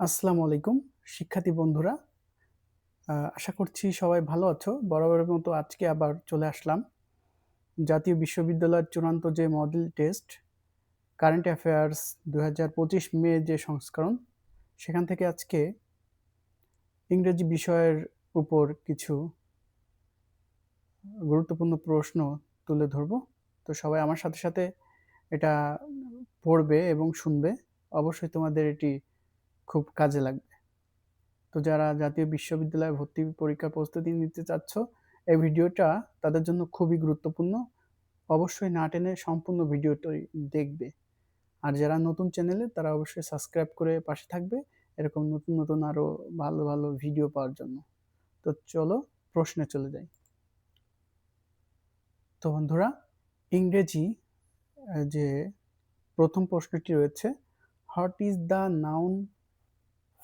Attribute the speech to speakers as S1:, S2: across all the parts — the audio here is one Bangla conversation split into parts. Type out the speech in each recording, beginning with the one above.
S1: আসসালামু আলাইকুম, শিক্ষার্থী বন্ধুরা। আশা করছি সবাই ভালো আছো। বরাবরের মতো আজকে আবার চলে আসলাম। জাতীয় বিশ্ববিদ্যালয়ের চূড়ান্ত যে মডেল টেস্ট কারেন্ট অ্যাফেয়ার্স দু হাজার পঁচিশ মে যে সংস্করণ, সেখান থেকে আজকে ইংরেজি বিষয়ের উপর কিছু গুরুত্বপূর্ণ প্রশ্ন তুলে ধরব। তো সবাই আমার সাথে সাথে এটা পড়বে এবং শুনবে। অবশ্যই তোমাদের এটি খুব কাজে লাগবে। তো যারা জাতীয় বিশ্ববিদ্যালয়ে ভর্তি পরীক্ষার প্রস্তুতি নিতে চাচ্ছ, এই ভিডিওটা তাদের জন্য খুবই গুরুত্বপূর্ণ। অবশ্যই না টেনে সম্পূর্ণ ভিডিওটি দেখবে। আর যারা নতুন চ্যানেলে, তারা অবশ্যই সাবস্ক্রাইব করে পাশে থাকবে। এরকম নতুন নতুন আরও ভালো ভালো ভিডিও পাওয়ার জন্য। তো চলো প্রশ্নে চলে যাই। তো বন্ধুরা, ইংরেজি যে প্রথম প্রশ্নটি রয়েছে what is the noun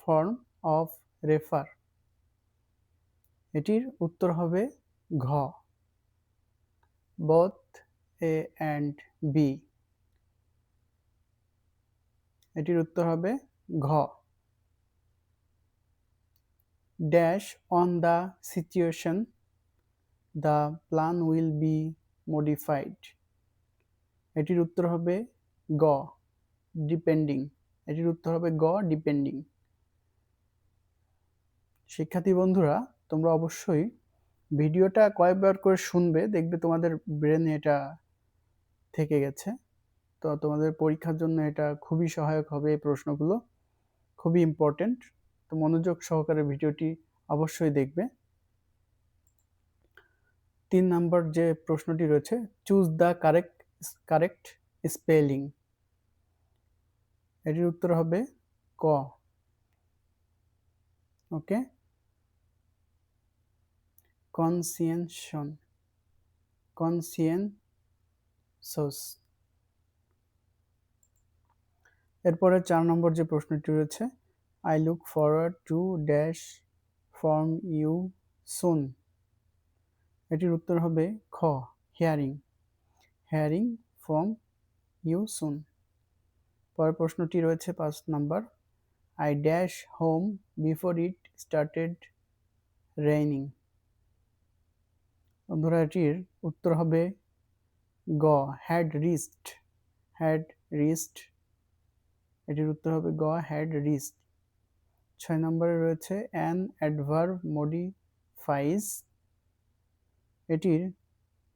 S1: form of refer এটির উত্তর হবে ঘ। বোথ এ অ্যান্ড বি এটির উত্তর হবে ঘ। Dash on the situation the plan will be modified এটির উত্তর হবে গ। ডিপেন্ডিং এটির উত্তর হবে গ ডিপেন্ডিং শিক্ষার্থী বন্ধুরা, তোমরা অবশ্যই ভিডিওটা কয়েকবার করে শুনবে, দেখবে তোমাদের ব্রেনে এটা থেকে গেছে। তো তোমাদের পরীক্ষার জন্য এটা খুবই সহায়ক হবে এই প্রশ্নগুলো, খুবই ইম্পর্টেন্ট তো মনোযোগ সহকারে ভিডিওটি অবশ্যই দেখবে। তিন নম্বর যে প্রশ্নটি রয়েছে choose the correct correct spelling এটির উত্তর হবে ক। ওকে কনসিয়েনশন কনসিয়েনসস এরপরে চার নম্বর যে প্রশ্নটি রয়েছে I look forward to dash form you soon এটির উত্তর হবে খ hearing hearing from you soon পরের প্রশ্নটি রয়েছে পাঁচ number. I dash home before it started raining বন্ধুরা এটির উত্তর হবে গ হ্যাড রিস্ট হ্যাড রিস্ট এটির উত্তর হবে গ হ্যাড রিস্ট ছয় নম্বরে রয়েছে অ্যান অ্যাডভার্ব মডিফাইজ এটির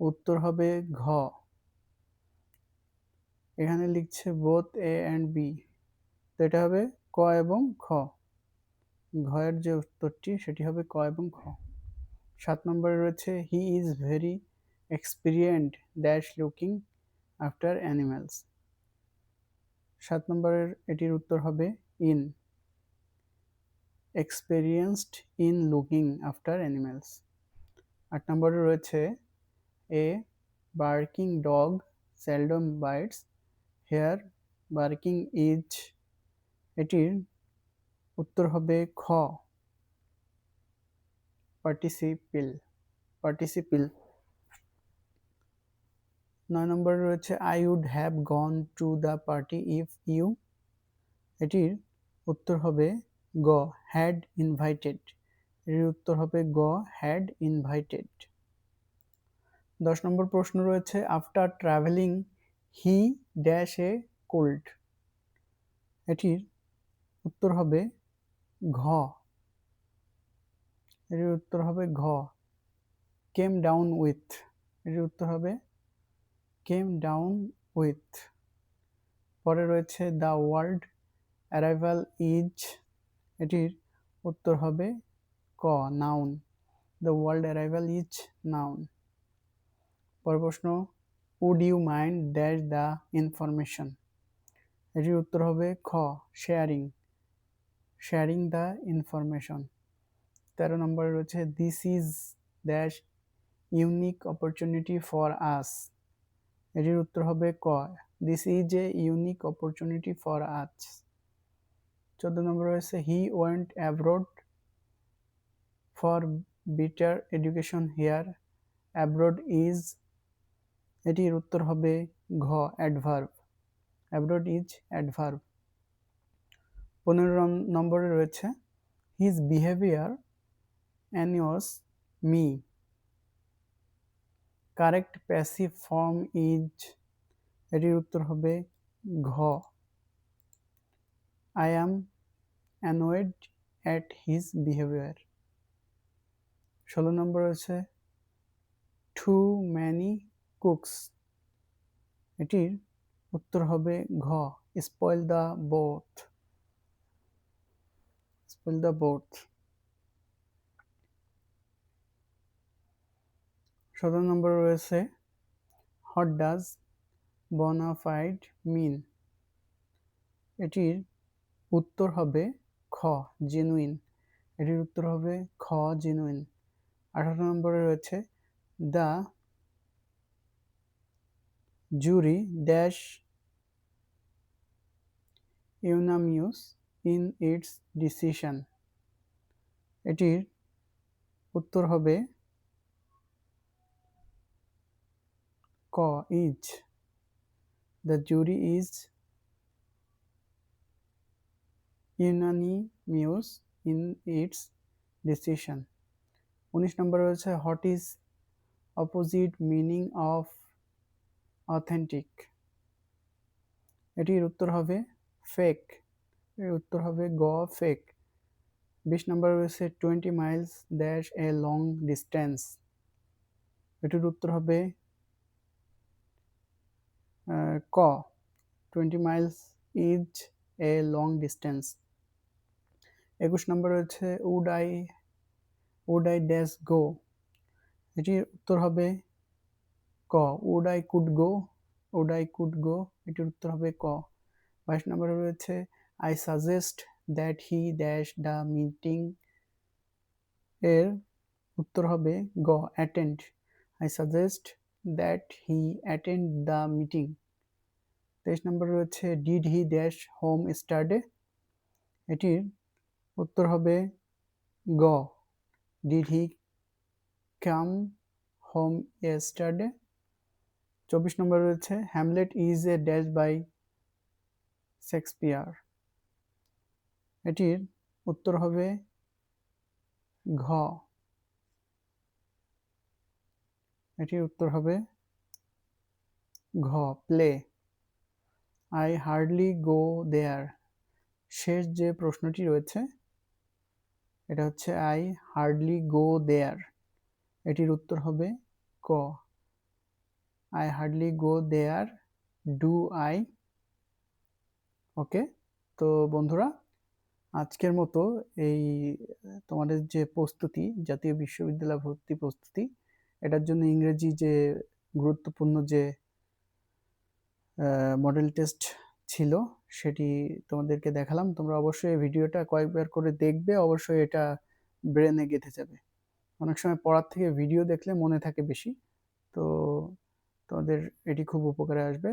S1: উত্তর হবে ঘ। এখানে লিখছে বোথ এ অ্যান্ড বি তো এটা হবে ক এবং খ। ঘয়ের যে উত্তরটি, সেটি হবে ক এবং খ সাত নম্বরে রয়েছে he is very experient dash looking after animals সাত নম্বরের এটির উত্তর হবে in experienced in looking after animals আট নম্বরে রয়েছে a barking dog seldom bites here barking is এটির উত্তর হবে খ। Participle participle. নয় নম্বরে রয়েছে I would have gone to the party if you এটির উত্তর হবে গ হ্যাড ইনভাইটেড এটির উত্তর হবে গ হ্যাড ইনভাইটেড দশ নম্বর প্রশ্ন রয়েছে after travelling he dash a cold এটির উত্তর হবে ঘ। এটির উত্তর হবে ঘ। কেম ডাউন উইথ এটির উত্তর হবে কেম ডাউন উইথ পরে রয়েছে দ্য ওয়ার্ল্ড অ্যারাইভাল ইজ এটির উত্তর হবে ক noun the world arrival is noun পরের প্রশ্ন would you mind dash the information এটির উত্তর হবে খ শেয়ারিং শেয়ারিং দ্য ইনফরমেশন তেরো নম্বরে রয়েছে this is dash unique opportunity for us এটির উত্তর হবে ক this is a unique opportunity for us চোদ্দ নম্বর রয়েছে he went abroad for better education here abroad is এটির উত্তর হবে ঘ অ্যাডভার্ব অ্যাব্রোড ইজ অ্যাডভার্ব পনেরো নম- নম্বরে রয়েছে his behaviour annoys me correct passive form is এটির উত্তর হবে ঘ। I am annoyed at his behaviour ষোলো নম্বর রয়েছে টু ম্যানি কুকস এটির উত্তর হবে ঘ spoil the both spoil the both সতেরো নম্বর রয়েছে হট ডাজ বনাফাইড মিন এটির উত্তর হবে খ জেনুইন এটির উত্তর হবে খ জেনুইন আঠারো নম্বরে রয়েছে the jury dash unanimous in its decision এটির উত্তর হবে ক is the jury is unanimous in its decision উনিশ নম্বর রয়েছে what is opposite meaning of authentic এটির উত্তর হবে ফেক এর উত্তর হবে গ ফেক বিশ নম্বর রয়েছে twenty miles dash a long distance এটির উত্তর হবে ক twenty miles is a long distance একুশ নম্বর রয়েছে would I would I dash go এটির উত্তর হবে ক would I could go would I could go এটির উত্তর হবে ক। বাইশ নম্বরে রয়েছে I suggest that he dash the meeting এর উত্তর হবে গ attend I suggest that he attend the meeting তেইশ নম্বর রয়েছে did he dash home stayed এটির উত্তর হবে গ ডিড হি কাম হোম স্টাডে চব্বিশ নম্বর রয়েছে Hamlet is a dash by Shakespeare এটির উত্তর হবে ঘ। এটির উত্তর হবে ঘ, play. I hardly go there শেষ যে প্রশ্নটি রয়েছে, এটা হচ্ছে আই হার্ডলি গো দেয়ার এটির উত্তর হবে ক। I hardly go there do I okay তো বন্ধুরা আজকের মতো এই, তোমাদের যে প্রস্তুতি, জাতীয় বিশ্ববিদ্যালয় ভর্তি প্রস্তুতি, এটার জন্য ইংরেজি যে গুরুত্বপূর্ণ যে মডেল টেস্ট ছিল, সেটি তোমাদেরকে দেখালাম। তোমরা অবশ্যই ভিডিওটা কয়েকবার করে দেখবে, অবশ্যই এটা ব্রেনে গেঁথে যাবে। অনেক সময় পড়ার থেকে ভিডিও দেখলে মনে থাকে বেশি, তো তোমাদের এটি খুব উপকারে আসবে।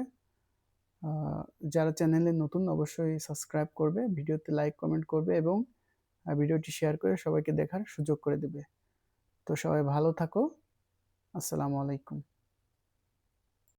S1: যারা চ্যানেলে নতুন অবশ্যই সাবস্ক্রাইব করবে, ভিডিওতে লাইক, কমেন্ট করবে এবং ভিডিওটি শেয়ার করে সবাইকে দেখার সুযোগ করে দেবে। তো সবাই ভালো থাকো। আসসালামু আলাইকুম।